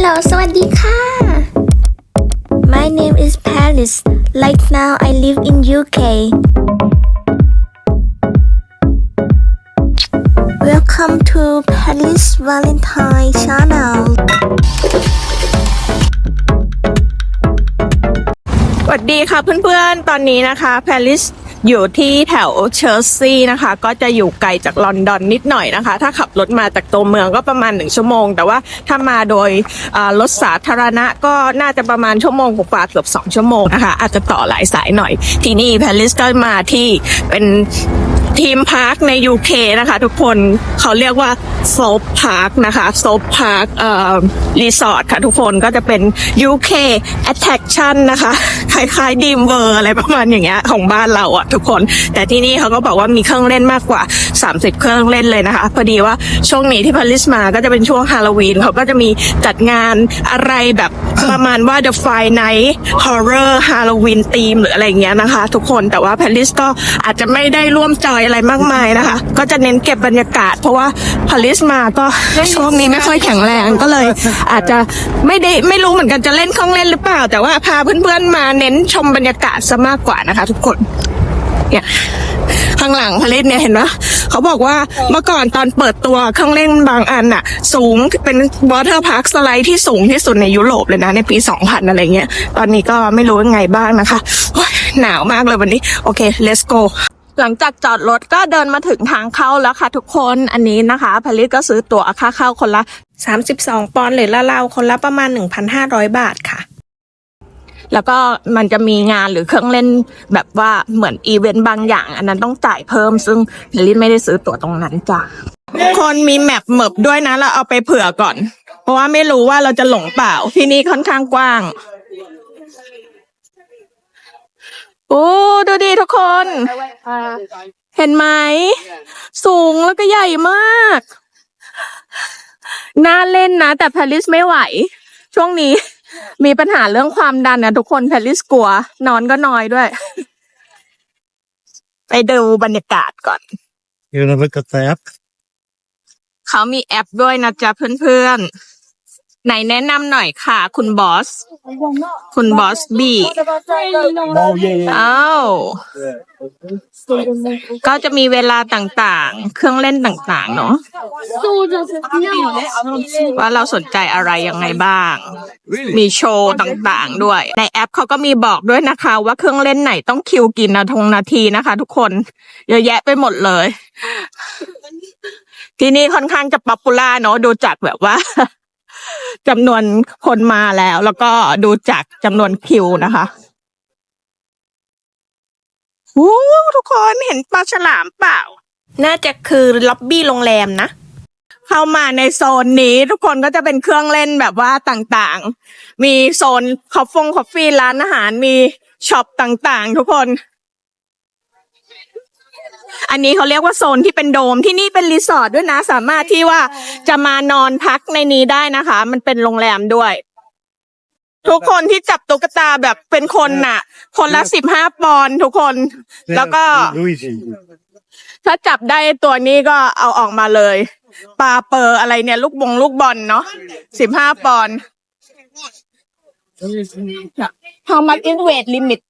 Hello สวัสดีค่ะ My name is Paris Right now I live in UK Welcome to Paris Valentine Channel สวัสดีค่ะเพื่อนๆ ตอนนี้นะคะแพริส อยู่ที่แถวเชอร์ซีย์นะคะ ก็จะอยู่ไกลจากลอนดอนนิดหน่อยนะคะ ถ้าขับรถมาจากตัวเมืองก็ประมาณหนึ่งชั่วโมง แต่ว่าถ้ามาโดยรถสาธารณะก็น่าจะประมาณชั่วโมงกว่าเกือบสองชั่วโมงนะคะ อาจจะต่อหลายสายหน่อย ที่นี่แพลิสก็มาที่เป็น ทีมพาร์คใน UK นะคะ ทุกคนเขาเรียกว่าโซฟพาร์คนะคะโซฟพาร์คเอ่อรีสอร์ทค่ะ ทุกคนก็จะเป็น UK attraction นะคะคล้ายๆดีมเวอร์อะไรประมาณอย่างเงี้ยของบ้านเราอะทุกคน แต่ที่นี่เขาก็บอกว่ามีเครื่องเล่นมากกว่า 30 เครื่องเล่นเลยนะคะพอดีว่าช่วงนี้ที่พาริสมาก็จะเป็นช่วงฮาโลวีนเขาก็จะมีจัดงานอะไรแบบประมาณว่า The Friday Night Horror Halloween Theme หรืออะไรเงี้ยนะคะ ทุกคนแต่ว่าพาริสก็อาจจะไม่ได้ร่วมจอยอะไรมากมายนะคะ ก็จะเน้นเก็บบรรยากาศ เพราะว่าพาริสมาก็ช่วงนี้ไม่ค่อยแข็งแรงก็เลย อาจจะไม่ได้ไม่รู้เหมือนกันจะเล่นเครื่องเล่นหรือเปล่า แต่ว่าพาเพื่อนๆมาเน้นชมบรรยากาศซะมากกว่านะคะ ทุกคนเนี่ยข้างหลังพาริสเนี่ยเห็นไหมเขาบอกว่าเมื่อก่อนตอนเปิดตัวเครื่องเล่นบางอันอะสูงเป็นวอเตอร์พาร์คสไลด์ที่สูงที่สุดในยุโรปเลยนะ ในปี 2000 อะไรเงี้ย ตอนนี้ก็ไม่รู้ยังไงบ้างนะคะโอ๊ยหนาวมากเลยวันนี้ โอเค let's go หลังจากจอดรถก็เดินมาถึงทางเข้าแล้วค่ะทุกคนอันนี้นะคะพาริสก็ซื้อตั๋วค่าเข้าคนละ 32 ปอนด์หรือละราวๆคนละประมาณ 1,500 บาทค่ะ แล้วก็มันจะมีงานหรือเครื่องเล่นแบบว่าเหมือนอีเวนต์บางอย่าง อันนั้นต้องจ่ายเพิ่มซึ่งเฮลินไม่ได้ซื้อตั๋วตรงนั้นจ้ะคนมีแมปเหมิบด้วยนะเราเอาไปเผื่อก่อน เพราะว่าไม่รู้ว่าเราจะหลงเปล่าที่นี่ค่อนข้างกว้าง โอ้ดูดีทุกคน เห็นไหม สูงแล้วก็ใหญ่มาก น่าเล่นนะ แต่แพริสไม่ไหว ช่วงนี้มีปัญหาเรื่องความดันนะทุกคนแพริสกลัว นอนก็น้อยด้วย ไปดูบรรยากาศก่อน You wanna look at the app? เขามีแอปด้วยนะจ๊ะเพื่อนๆ ไหนแนะนำหน่อยค่ะ คุณบอส คุณบอสบี Oh yeah, yeah. อ้าวก็จะมีเวลาต่างๆ เครื่องเล่นต่างๆ เนาะว่าเราสนใจอะไรยังไงบ้าง มีโชว์ต่างๆ ด้วย ในแอปเขาก็มีบอกด้วยนะคะ ว่าเครื่องเล่นไหนต้องคิวกินนาทงนาทีนะคะ ทุกคนเยอะแยะไปหมดเลย ที่นี่ค่อนข้างจะป๊อปปูล่าเนาะดูจากแบบว่า จำนวนคนมาแล้ว แล้วก็ดูจากจำนวนคิวนะคะโอ้ทุกคนเห็นปลาฉลามเปล่า น่าจะคือล็อบบี้โรงแรมนะ เข้ามาในโซนนี้ทุกคนก็จะเป็นเครื่องเล่นแบบว่าต่างๆ มีโซนคอฟฟงคอฟฟี่ร้านอาหารมีช็อปต่างๆ ทุกคน อันนี้เขาเรียกว่าโซนที่เป็นโดมที่นี่เป็นรีสอร์ทด้วยนะ สามารถที่ว่าจะมานอนพักในนี้ได้นะคะ มันเป็นโรงแรมด้วย ทุกคนที่จับตุ๊กตาแบบเป็นคนน่ะ คนละสิบห้าปอนด์ทุกคน แล้วก็ Luigi. ถ้าจับได้ตัวนี้ก็เอาออกมาเลยปลาเปอร์อะไรเนี่ย ลูกบงลูกบอลเนาะสิบห้าปอนด์ How much is weight limit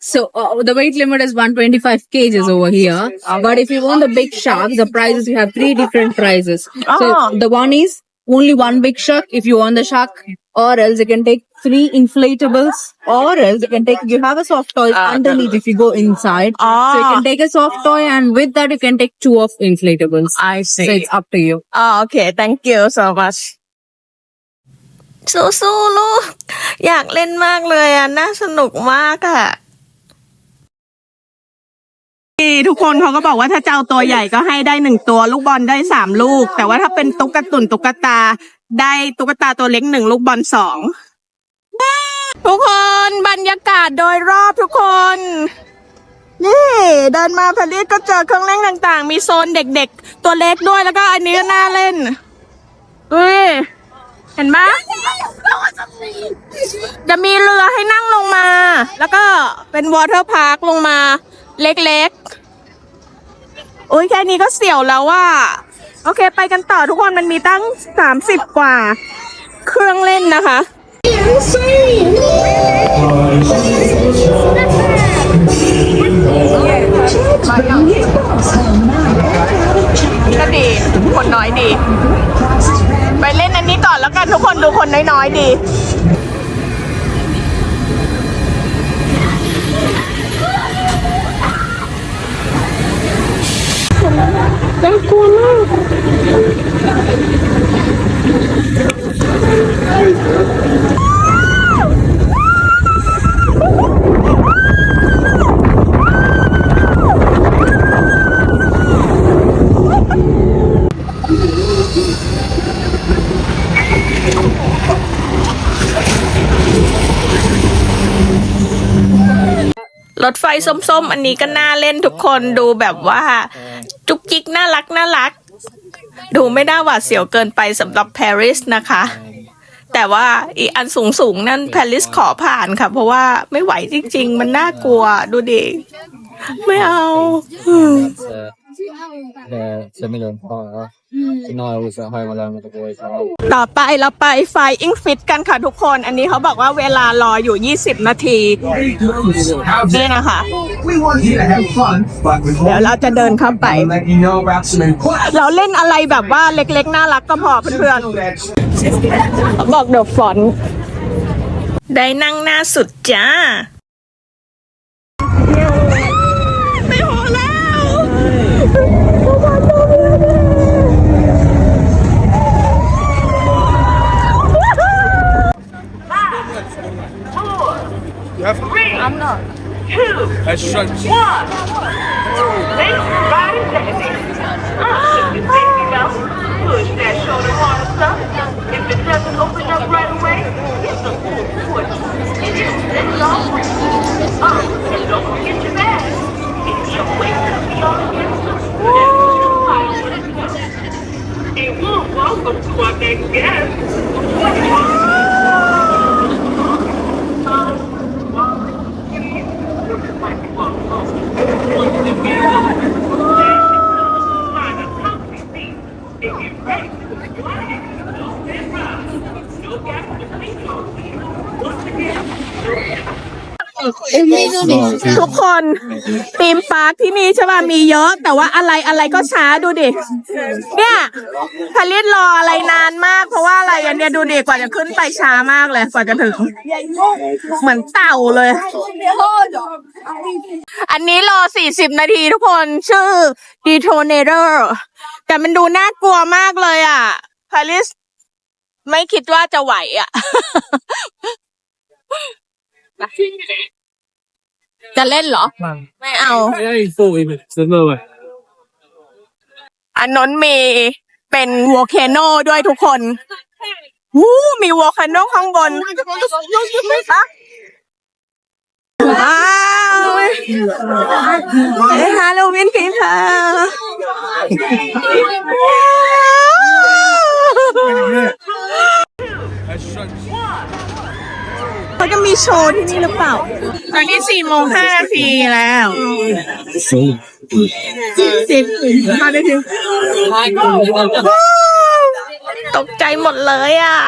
So uh, the weight limit is 125 kgs over here. But if you want the big shark, the prices you have three different prices. Oh. So the one is only one big shark if you want the shark, or else you can take three inflatables, or else you can take you have a soft toy Ah. underneath if you go inside. So you Ah. can take a soft toy, and with that you can take two of inflatables. I So it's up to you. อ๋อโอเค thank you so much สู้ๆลูก อยากเล่นมากเลยอ่ะ น่าสนุกมากอ่ะ ทุกคนเขาก็บอกว่าถ้าเจ้าตัวใหญ่ก็ให้ได้หนึ่งตัว ลูกบอลได้สามลูก แต่ว่าถ้าเป็นตุ๊กตุนตุ๊กตา ได้ตุ๊กตาตัวเล็กหนึ่งลูกบอลสองทุกคนบรรยากาศโดยรอบทุกคน นี่เดินมาพาริสก็เจอเครื่องเล่นต่างๆ มีโซนเด็กๆ ตัวเล็กด้วยแล้วก็อันนี้ก็น่าเล่นเฮ้ยเห็นไหมจะมีเรือให้นั่งลงมา แล้วก็เป็นวอเตอร์พาร์คลงมา เล็กๆ โอ้ยแค่นี้ก็เสี่ยวแล้วว่า โอเค ไปกันต่อทุกคนมันมีตั้งสามสิบกว่าเคเครื่องเล่นนะคะ ก็ดี คนน้อยดี ไปเล่นอันนี้ก่อนแล้วกันทุกคนดูคนน้อยๆดี รถไฟส้มๆ อันนี้ก็น่าเล่นทุกคนดูแบบว่า จุกจิกน่ารักน่ารัก ดูไม่น่าหวาดเสียวเกินไปสำหรับปารีสนะคะ แต่ว่าอีอันสูงสูงนั่นปารีสขอผ่านค่ะ เพราะว่าไม่ไหวจริง ๆ มันน่ากลัวดูดิ ไม่เอา the the million power. No, I was at home alone with the boys. ต่อไปเราไปไฟอิงฟิตกันค่ะทุกคน อันนี้เขาบอกว่าเวลารออยู่ 20 นาทีนี่นะคะ We want you to have fun, but we เดี๋ยว want เราจะเดินเข้าไป to let you know about some important เราเล่นอะไรแบบว่าเล็กๆ น่ารักก็พอเพื่อนๆเขาบอกเดอะฟอนได้นั่งหน้าสุดจ้า That's right. One, two, three, Push that shoulder harness up. If it doesn't open up right away, push. Just let uh, don't forget your. It's to be all against welcome to our next guest. Oh, God. ทุกคนธีมปาร์คที่นี่ใช่ป่ะมีเยอะ แต่ว่าอะไรอะไรก็ช้าดูดิ เนี่ยพาริสรออะไรนานมาก เพราะว่าอะไรอันเนี้ยดูดิกว่าจะขึ้นไปช้ามากเลยกว่าจะถึง เหมือนเต่าเลย อันนี้รอ 40 นาทีทุกคนชื่อ Detonator แต่มันดูน่ากลัวมากเลยอะพาริสไม่คิดว่าจะไหวอะ จะเล่นเหรอ ไม่เอา Hey, 40 minutes. There's no way. อันนนมีเป็นวอลเคโนด้วยทุกคน วู้มีวอลเคโนข้างบนฮะว้าวเอ้ฮาโลวีนพีเพอเขาจ มีโชว์ที่นี่หรือเปล่า ตอนนี้สี่โมงห้านาทีแล้วสิบมาได้ถึงตกใจหมดเลยอะ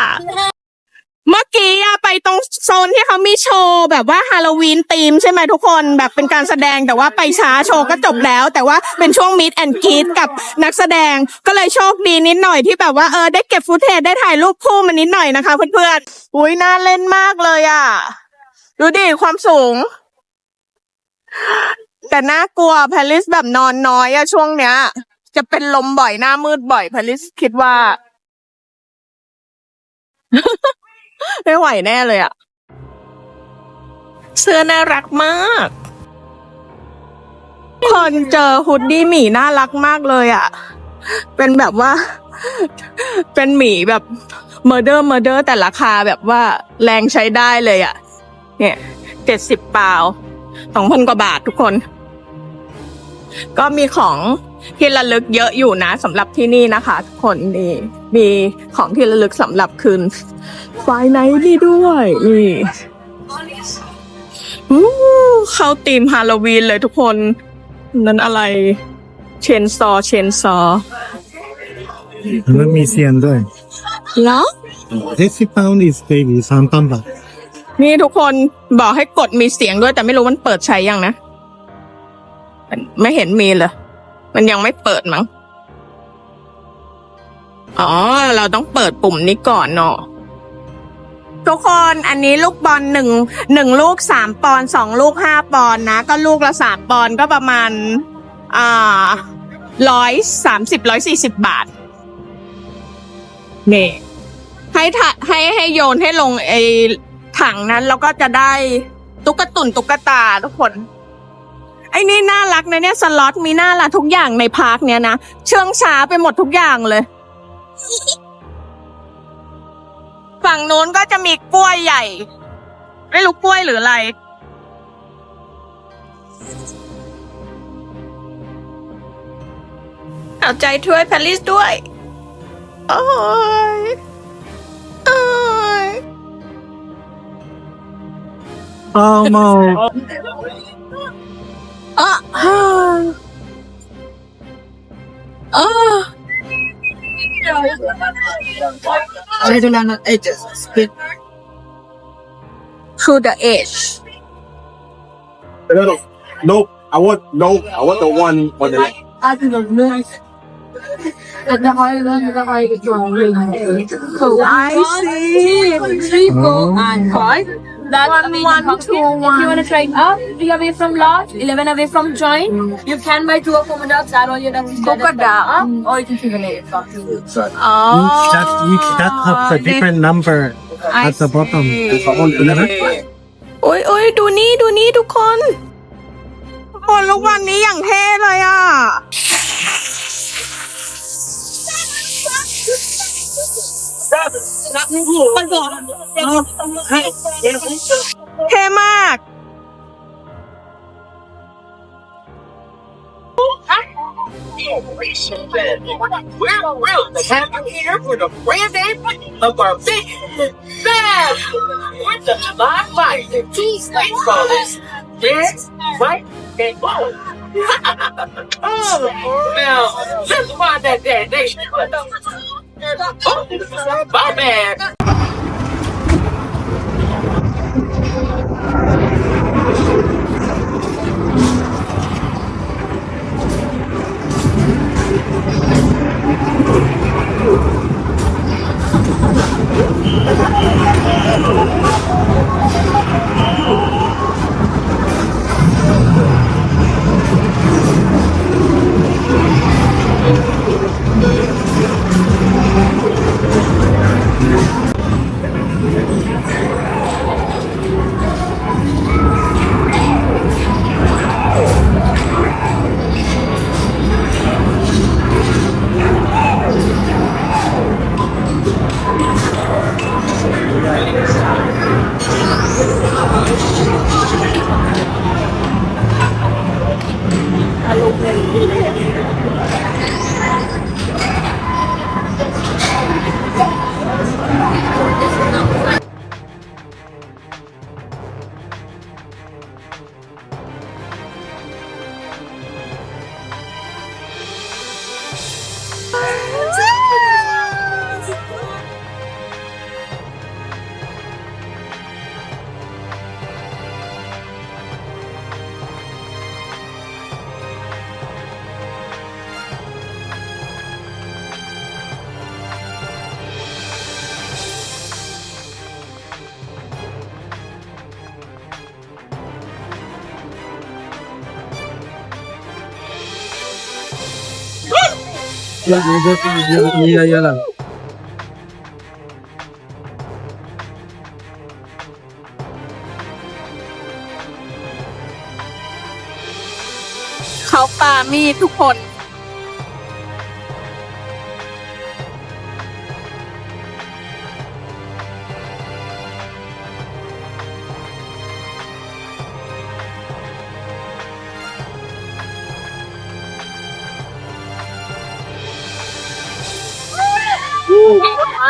เมื่อกี้อะไปตรงโซนที่เขามีโชว์แบบว่าฮาโลวีนธีมใช่ไหมทุกคนแบบเป็นการแสดงแต่ว่าไปช้าโชว์ก็จบแล้ว แต่ว่าเป็นช่วงมิดแอนด์กีดกับนักแสดงก็เลยโชคดีนิดหน่อยที่แบบว่าเออได้เก็บฟุตเทจได้ถ่ายรูปคู่มานิดหน่อยนะคะ เพื่อนๆอุ้ยน่าเล่นมากเลยอะ ดูดิความสูง แต่น่ากลัวแพลิสแบบนอนน้อยอะช่วงเนี้ย จะเป็นลมบ่อยหน้ามืดบ่อยแพลิสคิดว่า ไม่ไหวแน่เลยอะเสื้อน่ารักมากคนเจอฮุดดี้หมีน่ารักมากเลยอะเป็นแบบว่า เป็นหมีแบบเมอร์เดอร์เมอร์เดอร์แต่ราคาแบบว่าแรงใช้ได้เลยอะเนี่ยเจ็ดสิบปาวสองพันกว่าบาททุกคน ก็มีของ ที่ระลึกเยอะอยู่นะสำหรับที่นี่นะคะทุกคนนี่มีของที่ระลึกสำหรับคืนไฟไนท์นี่ด้วยนี่อู้เข้าธีมฮาโลวีนเลยทุกคน นั้นอะไร เชนซอ เชนซอ Let me see and then. แล้ว Uh, 80 pound is baby 3,000 baht. นี่ทุกคนบอกให้กดมีเสียงด้วยแต่ไม่รู้มันเปิดใช้ยังนะ ไม่เห็นมีเลย มันยังไม่เปิดมั้ง อ๋อ เราต้องเปิดปุ่มนี้ก่อนเนาะทุกคนอันนี้ลูกบอลหนึ่งหนึ่งลูกสามปอนด์สองลูกห้าปอนด์นะ ก็ลูกละสามปอนด์ก็ประมาณ อ่าร้อยสามสิบร้อยสี่สิบบาทนี่ให้ถให้ให้โยนให้ลงไอ้ถังนั้น แล้วก็จะได้ตุ๊กตุนตุ๊กตาทุกคน ไอ้นี่น่ารักนะเนี่ยสล็อตมีน่ารักทุกอย่างในพาร์คเนี้ยนะเชื่องช้าไปหมดทุกอย่างเลย ฝั่งนู้นก็จะมีกล้วยใหญ่ ไม่รู้กล้วยหรืออะไร เอาใจช่วยแพลิสด้วย โอ้ยโอ้ย Almost. อะฮ่าอะ Regular edges. Split. to the edge No, no, no. I want no. I want the one on the left. I see Three, four, and five. That's One, the main one, pumpkin. two, If one. you want to try up, three away from large, 11 away from joint, you can buy two of polka dots, add all your ducks together. Polka dot. Up, or you can figure it from. อ๋อ That, you, that has a different number I at the bottom. see. Eleven? โอ้ยโอ้ยดูนี่ ดูนี่ทุกคนทุกคนลูกวันนี้อย่างเท่เลยอ่ะ เท่มาก We're thrilled to have you here for the grand opening of our big fab with the July Fight and two Snake Brothers. Yes, right, and blue. oh, now, let's find that damnation. Oh, my bad. เยอะๆแ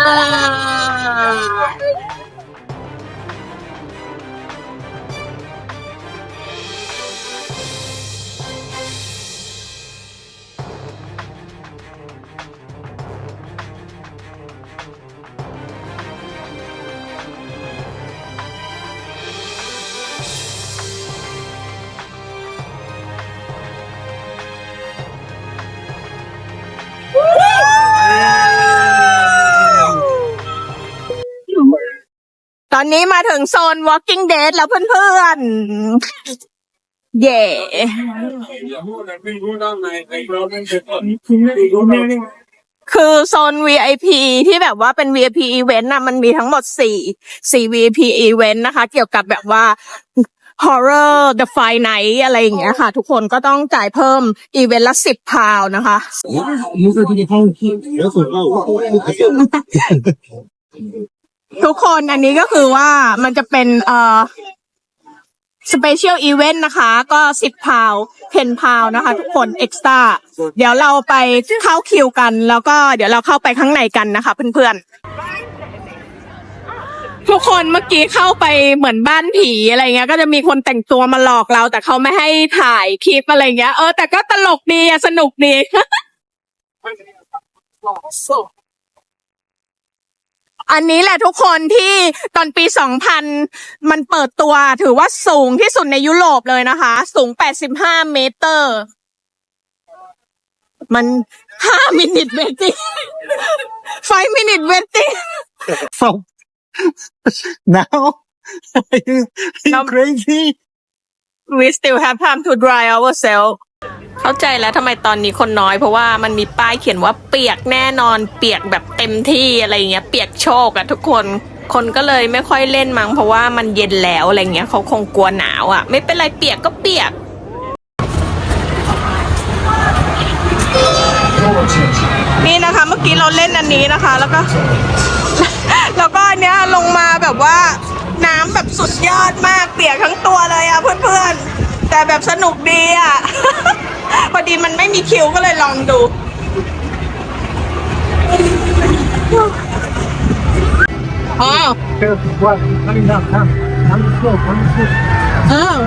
ท อนนี้มาถึงโซน Walking Dead แล้วเพื่อนๆ เย่คือโซน VIP ที่แบบว่าเป็น VIP event นะมันมีทั้งหมดสี่สี่ VIP event นะคะ เกี่ยวกับแบบว่า horror the five night อะไรอย่างเงี้ยค่ะ ทุกคนก็ต้องจ่ายเพิ่มอีเวนต์ละสิบพาวนะคะ ทุกคนอันนี้ก็คือว่ามันจะเป็นเอ่อสเปเชียลอีเวนต์นะคะ ก็สิบพาวเพนพาวนะคะ ทุกคนเอ็กซ์ต้าเดี๋ยวเราไปเข้าคิวกัน แล้วก็เดี๋ยวเราเข้าไปข้างในกันนะคะ เพื่อนๆ ทุกคนเมื่อกี้เข้าไปเหมือนบ้านผีอะไรเงี้ย ก็จะมีคนแต่งตัวมาหลอกเรา แต่เขาไม่ให้ถ่ายคลิปอะไรเงี้ยเออแต่ก็ตลกดีอะสนุกดี อันนี้แหละทุกคนที่ตอนปี 2000 มันเปิดตัวถือว่าสูงที่สุดในยุโรปเลยนะคะ สูง 85 เมตร มัน5มินิทเวที5มินิทเวที So now are you, are you No. crazy? we still have time to dry ourselves เข้าใจแล้วทำไมตอนนี้คนน้อย เพราะว่ามันมีป้ายเขียนว่าเปียกแน่นอนเปียกแบบเต็มที่อะไรเงี้ย เปียกโชกอะทุกคนคนก็เลยไม่ค่อยเล่นมั้งเพราะว่ามันเย็นแล้วอะไรเงี้ยเขาคงกลัวหนาวอะไม่เป็นไรเปียกก็เปียก นี่นะคะ เมื่อกี้เราเล่นอันนี้นะคะ แล้วก็ แล้วก็อันเนี้ยลงมาแบบว่าน้ำแบบสุดยอดมากเปียกทั้งตัวเลยอะเพื่อนๆ แต่แบบสนุกดีอะ พอดีมันไม่มีคิวก็เลยลองดูอ๋อ What? Coming down, come. Come slow, come slow. อ้าว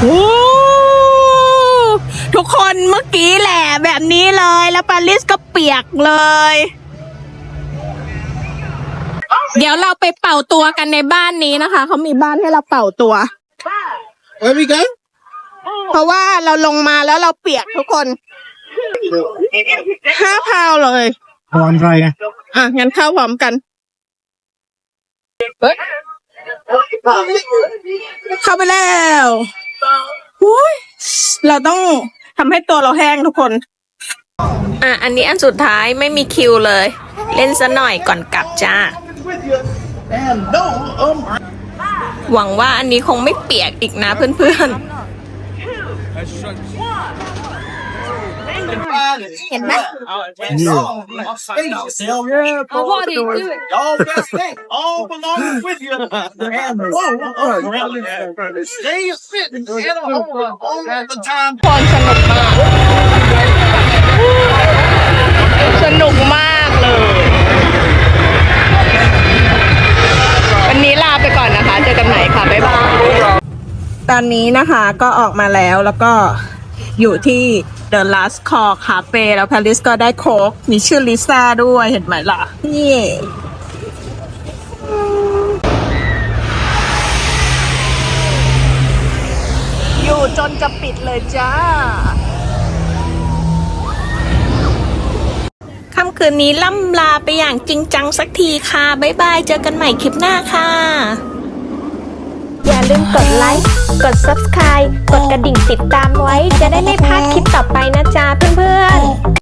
โอ้ทุกคนเมื่อกี้แหละแบบนี้เลยแล้วปาริสก็เปียกเลย เดี๋ยวเราไปเป่าตัวกันในบ้านนี้นะคะ เขามีบ้านให้เราเป่าตัว Where we go? เพราะว่าเราลงมาแล้วเราเปียกทุกคนห้าพาวเลย Oh, I'm dry. อะ งั้นเข้าพร้อมกัน เข้าไปแล้วอุ้ยเราต้องทำให้ตัวเราแห้งทุกคน อะ อันนี้อันสุดท้ายไม่มีคิวเลย เล่นซะหน่อยก่อนกลับจ้า หวังว่าอันนี้คงไม่เปียกอีกนะเพื่อนๆ เห็นไหม What are you doing? Y'all best thing. All belongs with you. And stay sitting in a hole all the time. คนสนุกมาก สนุกมากเลย วันนี้ลาไปก่อนนะคะ เจอกันใหม่ค่ะ บ๊ายบาย ตอนนี้นะคะก็ออกมาแล้วแล้วก็อยู่ที่ The Last Call Cafe แล้วพาริสก็ได้โค้กมีชื่อลิซ่าด้วยเห็นไหมล่ะ นี่ อยู่จนจะปิดเลยจ้า ค่ำคืนนี้ล่ำลาไปอย่างจริงจังสักทีค่ะ บ๊ายบาย เจอกันใหม่คลิปหน้าค่ะ อย่าลืมกดไลค์ กด subscribe กดกระดิ่งติดตามไว้ จะได้ไม่พลาดคลิปต่อไปนะจ๊ะเพื่อนๆ